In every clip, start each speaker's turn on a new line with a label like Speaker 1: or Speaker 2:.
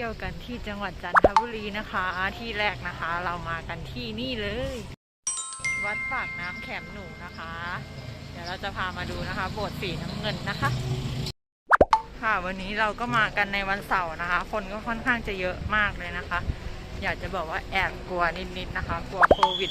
Speaker 1: เที่ยวกันที่จังหวัดจันทบุรีนะคะ ที่แรกนะคะเรามากันที่นี่เลย วัดปากน้ำแขมหนูนะคะ เดี๋ยวเราจะพามาดูนะคะ โบสถ์สีน้ำเงินนะคะ ค่ะวันนี้เราก็มากันในวันเสาร์นะคะ คนก็ค่อนข้างจะเยอะมากเลยนะคะ อยากจะบอกว่าแอบกลัวนิดๆนะคะ กลัวโควิด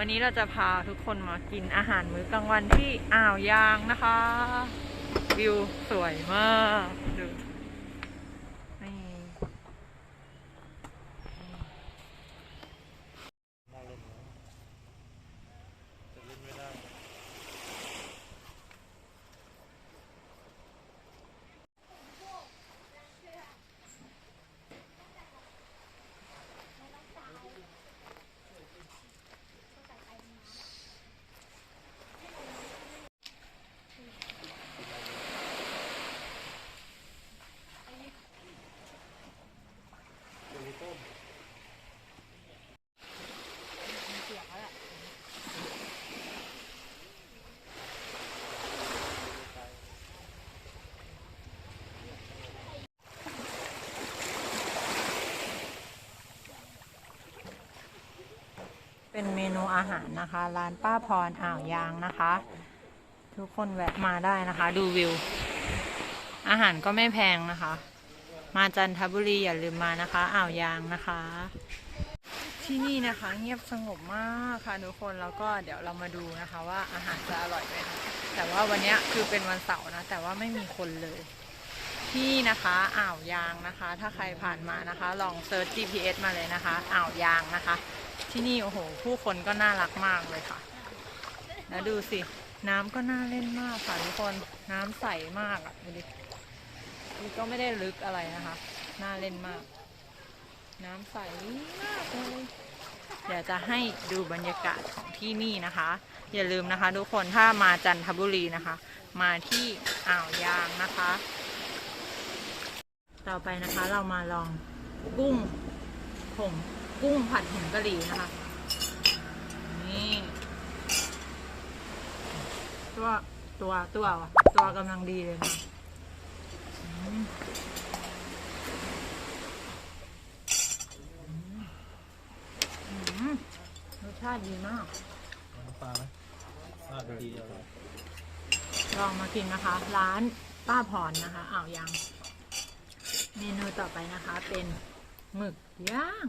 Speaker 1: วันนี้เราจะพาทุกคนมากินอาหารมื้อกลางวันที่อ่าวยางนะคะ วิวสวยมากดูนี่
Speaker 2: น่าเล่นนะแต่เล่นไม่ได้
Speaker 1: เป็นเมนูอาหารนะคะ ร้านป้าพรอ่าวยางนะคะ ทุกคนแวะมาได้นะคะ ดูวิว อาหารก็ไม่แพงนะคะ มาจันทบุรีอย่าลืมมานะคะ อ่าวยางนะคะ ที่นี่นะคะเงียบสงบมากค่ะทุกคนแล้วก็เดี๋ยวเรามาดูนะคะว่าอาหารจะอร่อยไหมแต่ว่าวันนี้คือเป็นวันเสาร์นะ แต่ว่าไม่มีคนเลยที่นะคะอ่าวยางนะคะ ถ้าใครผ่านมานะคะ ลองเซิร์ช GPS มาเลยนะคะ อ่าวยางนะคะ ที่นี่โอ้โห ผู้คนก็น่ารักมากเลยค่ะ แล้วดูสิ น้ำก็น่าเล่นมากค่ะทุกคนน้ำใสมากอะดูดินี่ก็ไม่ได้ลึกอะไรนะคะ น่าเล่นมาก น้ำใสมากเลยเดี๋ยวจะให้ดูบรรยากาศของที่นี่นะคะ อย่าลืมนะคะทุกคนถ้ามาจันทบุรีนะคะ มาที่อ่าวยางนะคะ ต่อไปนะคะเรามาลองกุ้งผง กุ้งผัดผงกะหรี่นะคะ นี่ ตัวตัวตัวตัวกำลังดีเลยนะรสชาติดีมาก
Speaker 2: ปลาไหมปลาดีอร่อย
Speaker 1: ลองมากินนะคะ ร้านป้าพรนะคะอ่าวยางเมนูต่อไปนะคะ เป็นหมึกย่าง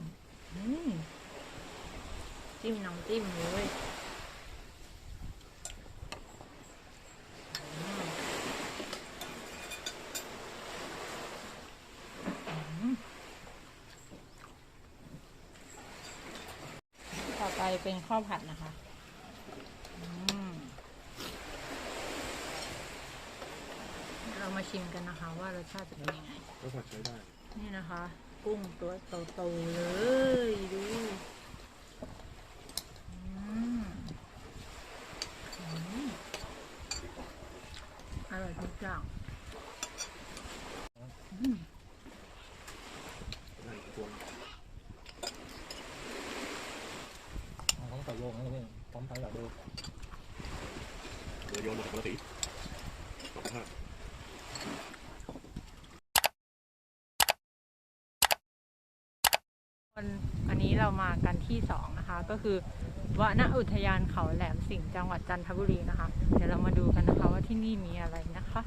Speaker 1: จิ้มน้ำจิ้มเลยต่อไปเป็นข้าวผัดนะคะเรามาชิมกันนะคะว่ารสชาติจะเป็นยังไง
Speaker 2: รสชาติใช้ได้
Speaker 1: นี่นะคะ กุ้งตัวโตๆเลยดูอร่อยทุกอย่างอืม
Speaker 2: ได้อีกตัว
Speaker 3: เขาใส่โยงนะนี่พร้อมไทยอยากดู
Speaker 2: เดี๋ยวโยนหมดปกติสองห้า
Speaker 1: วันอันนี้ เรามากันที่สองนะคะก็คือวนอุทยานเขาแหลมสิงห์จังหวัดจันทบุรีนะคะ เดี๋ยวเรามาดูกันนะคะว่าที่นี่มีอะไรนะคะ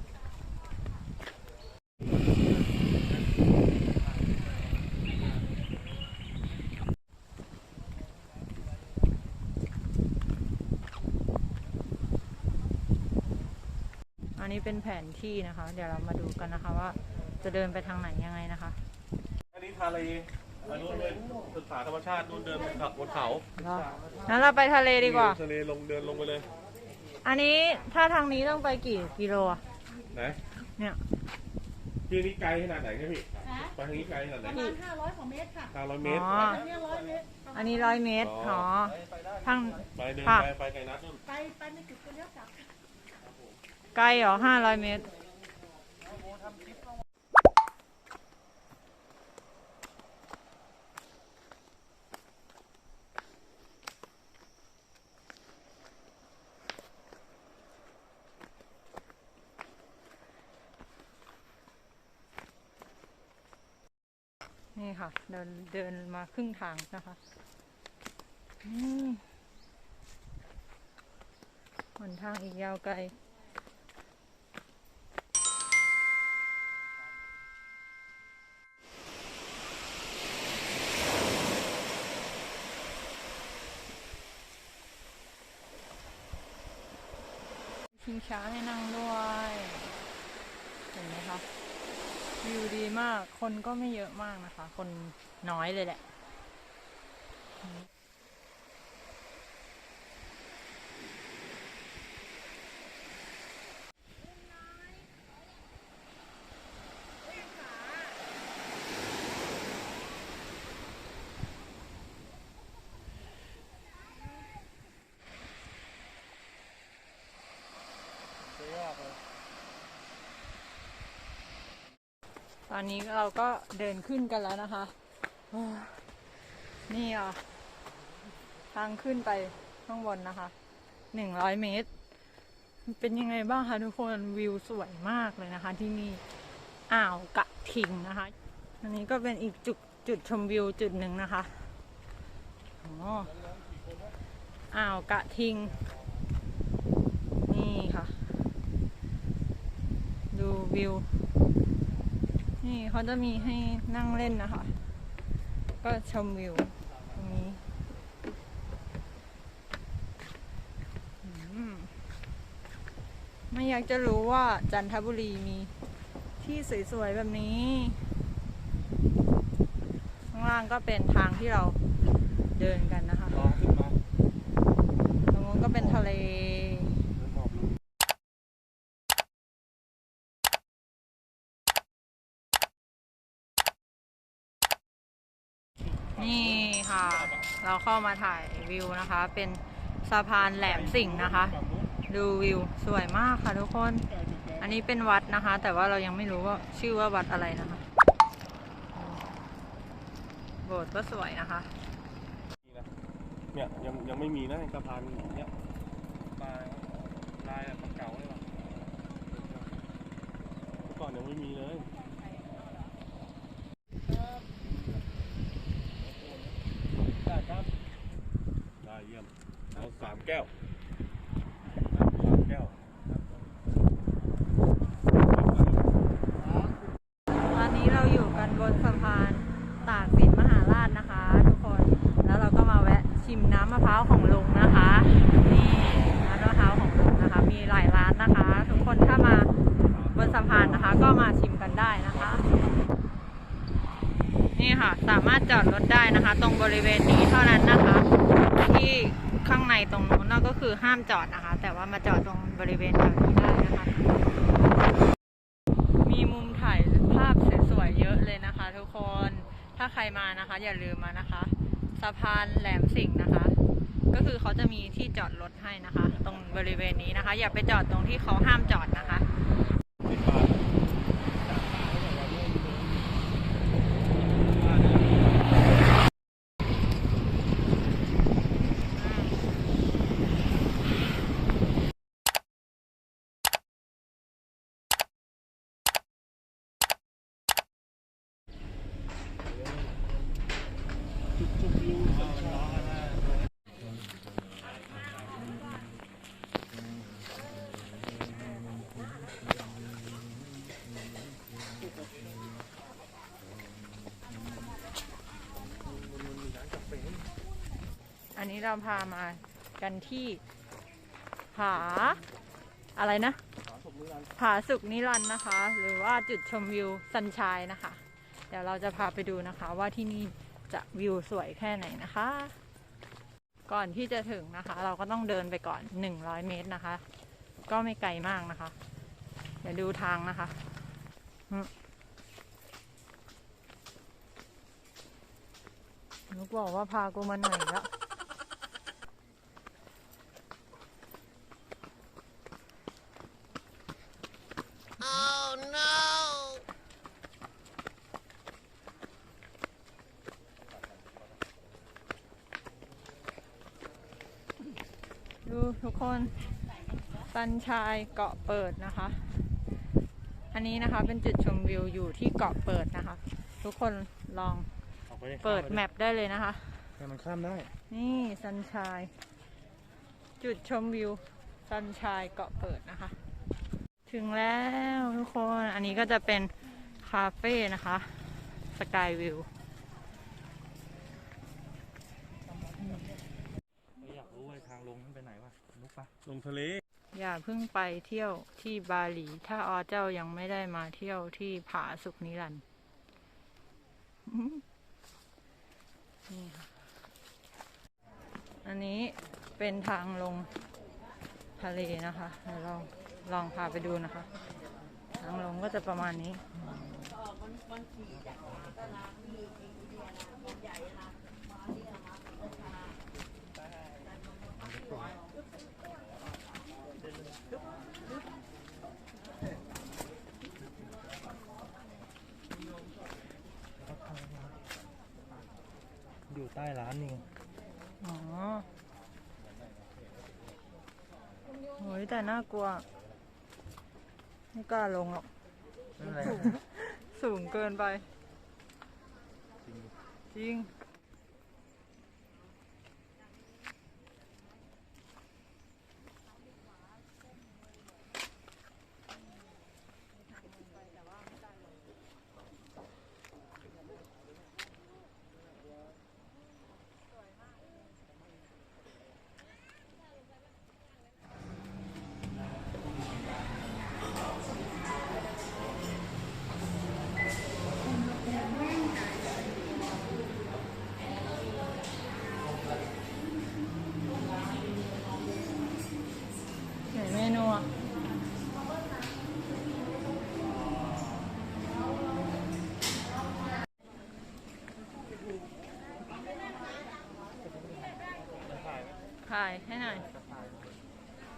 Speaker 1: อันนี้เป็นแผนที่นะคะ เดี๋ยวเรามาดูกันนะคะว่าจะเดินไปทางไหนยังไงนะคะ
Speaker 2: อันนี้ทะเล อันนู้นเป็นศึกษาธรรมชาตินู่นเดินขับบนเขา
Speaker 1: งั้นเราไปทะเลดีกว่า
Speaker 2: ทะเลลงเดินลงไปเลย
Speaker 1: อันนี้ถ้าทางนี้ต้องไปกี่กิโลอะ
Speaker 2: นะ
Speaker 1: เนี่ย
Speaker 2: ที่นี้ไกลขนาดไหนครับพี่ไปทางนี้ไกลขนาดไหน
Speaker 4: ประมาณ500กว่าเมตรค่ะ
Speaker 2: ห้าร้อยเมตร
Speaker 1: อ๋อ
Speaker 4: อันนี้ร้อยเมตร
Speaker 1: อันนี้ร้อยเมตรอ๋อทาง
Speaker 2: ไปเดิน
Speaker 1: ค่ะ
Speaker 2: ไปไปไกลนัดนู่น
Speaker 4: ไปไปไม่ถึงก็เลี้ยวกลับ
Speaker 1: ไกลเหรอห้าร้อยเมตร นี่ค่ะ เดินเดินมาครึ่งทางนะคะอืมหนทางอีกยาวไกลชิงช้าให้นั่งด้วย เห็นไหมคะ วิวดีมาก คนก็ไม่เยอะมากนะคะ คนน้อยเลยแหละ ตอนนี้เราก็เดินขึ้นกันแล้วนะคะ นี่อะ ทางขึ้นไปข้างบนนะคะ หนึ่งร้อยเมตร เป็นยังไงบ้างคะทุกคนวิวสวยมากเลยนะคะ ที่นี่อ่าวกะทิงนะคะ อันนี้ก็เป็นอีกจุดจุดชมวิวจุดหนึ่งนะคะอ๋ออ่าวกะทิง นี่ค่ะ ดูวิว นี่เขาจะมีให้นั่งเล่นนะคะ ก็ชมวิวตรงนี้อืมไม่อยากจะรู้ว่าจันทบุรีมีที่สวยๆแบบนี้ ข้างล่างก็เป็นทางที่เราเดินกันนะคะ
Speaker 3: ลองขึ้นมา
Speaker 1: ตรงนู้นก็เป็นทะเล
Speaker 3: นี่
Speaker 1: ค่ะ เราเข้ามาถ่ายวิวนะคะ เป็นสะพานแหลมสิงห์นะคะ ดูวิวสวยมากค่ะทุกคน อันนี้เป็นวัดนะคะ แต่ว่าเรายังไม่รู้ว่าชื่อว่าวัดอะไรนะคะ โบสถ์ก็สวยนะคะ
Speaker 2: นี่นะเนี่ยยังยังไม่มีนะสะพานเนี่ยลายลายแบบเก่าเลยว่ะเมื่อก่อนยังไม่มีเลย
Speaker 3: ได้ครับ
Speaker 2: ได้เยี่ยมเอาสามแก้วสามแก้ว
Speaker 1: ตอนนี้เราอยู่กันบนสะพานตากสินมหาราชนะคะ ทุกคน แล้วเราก็มาแวะชิมน้ำมะพร้าวของลุงนะคะ นี่น้ำมะพร้าวของลุงนะคะ มีหลายร้านนะคะ ทุกคนถ้ามาบนสะพานนะคะ ก็มาชิมกันได้นะคะ นี่ค่ะ สามารถจอดรถได้นะคะ ตรงบริเวณนี้เท่านั้นนะคะ ที่ข้างในตรงนู้นน่ะก็คือห้ามจอดนะคะ แต่ว่ามาจอดตรงบริเวณแถวนี้ได้นะคะ มีมุมถ่ายภาพสวยๆเยอะเลยนะคะ ทุกคนถ้าใครมานะคะ อย่าลืมมานะคะสะพานแหลมสิงห์นะคะ ก็คือเขาจะมีที่จอดรถให้นะคะ ตรงบริเวณนี้นะคะ อย่าไปจอดตรงที่เขาห้ามจอดนะคะ อันนี้เราพามากันที่ผาอะไรนะผาสุกนิรันต์นะคะ หรือว่าจุดชมวิวสันชายนะคะ เดี๋ยวเราจะพาไปดูนะคะ ว่าที่นี่จะวิวสวยแค่ไหนนะคะ ก่อนที่จะถึงนะคะ เราก็ต้องเดินไปก่อน 100 เมตรนะคะ ก็ไม่ไกลมากนะคะ เดี๋ยวดูทางนะคะนุกบอกว่าพากูมาหน่อยแล้ว ดูทุก คนสันชายเกาะเปิดนะคะ อันนี้นะคะเป็นจุดชมวิวอยู่ที่เกาะเปิดนะคะ ทุกคนลอง
Speaker 2: ออกไปลย
Speaker 1: เปิดแมปได้เลยนะคะ
Speaker 2: ให้มันข้ามได้
Speaker 1: นี่สันชาย จุดชมวิวสันชายเกาะเปิดนะคะ ถึงแล้วทุกคน อันนี้ก็จะเป็นคาเฟ่นะคะ สกายวิว
Speaker 3: อยากรู้ว่าทางลงนั้นไปไหนวะนุกปะ
Speaker 2: ลงทะเล
Speaker 1: อย่าเพิ่งไปเที่ยวที่บาหลี ถ้าออเจ้ายังไม่ได้มาเที่ยวที่ผาสุกนิรันด์นี่ค่ะ อันนี้เป็นทางลงทะเลนะคะเดี๋ยวเราลองพาไปดูนะคะ ทางลงก็จะประมาณนี้
Speaker 3: ใต้ร้านนี่
Speaker 1: อ๋อโหยแต่น่ากลัว ไม่กล้าลงหรอก
Speaker 3: นั่นแหละ
Speaker 1: สูงเกินไป จริงายให้หน่อย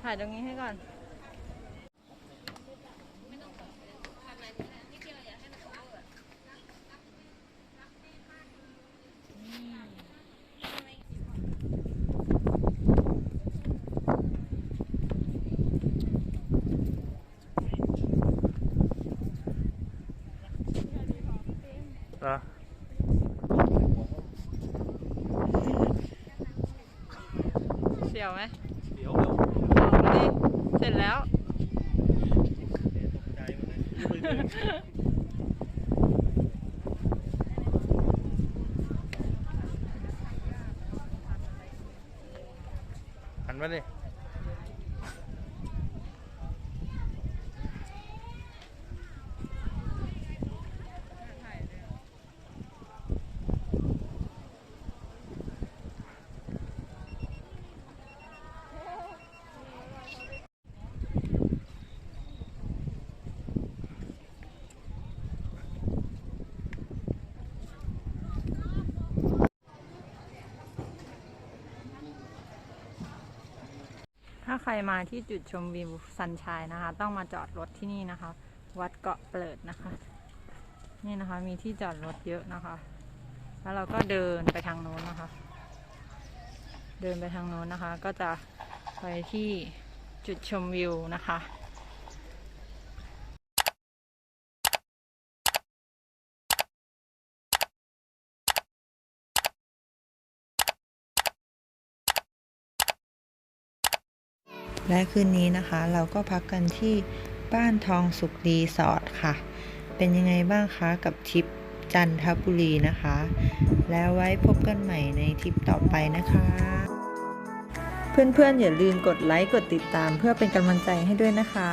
Speaker 1: ถ่ายตรงนี้ให้ก่อน ยวไหม
Speaker 2: เดี๋ยวเดี๋ยว
Speaker 1: บอกมาดิเสร็จแล้ว
Speaker 2: ตกใจหมดเลยหันมาดิ
Speaker 5: ใครมาที่จุดชมวิวสันชัยนะคะ ต้องมาจอดรถที่นี่นะคะ วัดเกาะเปิดนะคะ นี่นะคะมีที่จอดรถเยอะนะคะ แล้วเราก็เดินไปทางโน้นนะคะ เดินไปทางโน้นนะคะ ก็จะไปที่จุดชมวิวนะคะ และคืนนี้นะคะ เราก็พักกันที่บ้านทองสุขรีสอร์ทค่ะ เป็นยังไงบ้างคะกับทริปจันทบุรีนะคะ แล้วไว้พบกันใหม่ในทริปต่อไปนะคะ เพื่อนๆ อย่าลืมกดไลค์กดติดตามเพื่อเป็นกำลังใจให้ด้วยนะคะ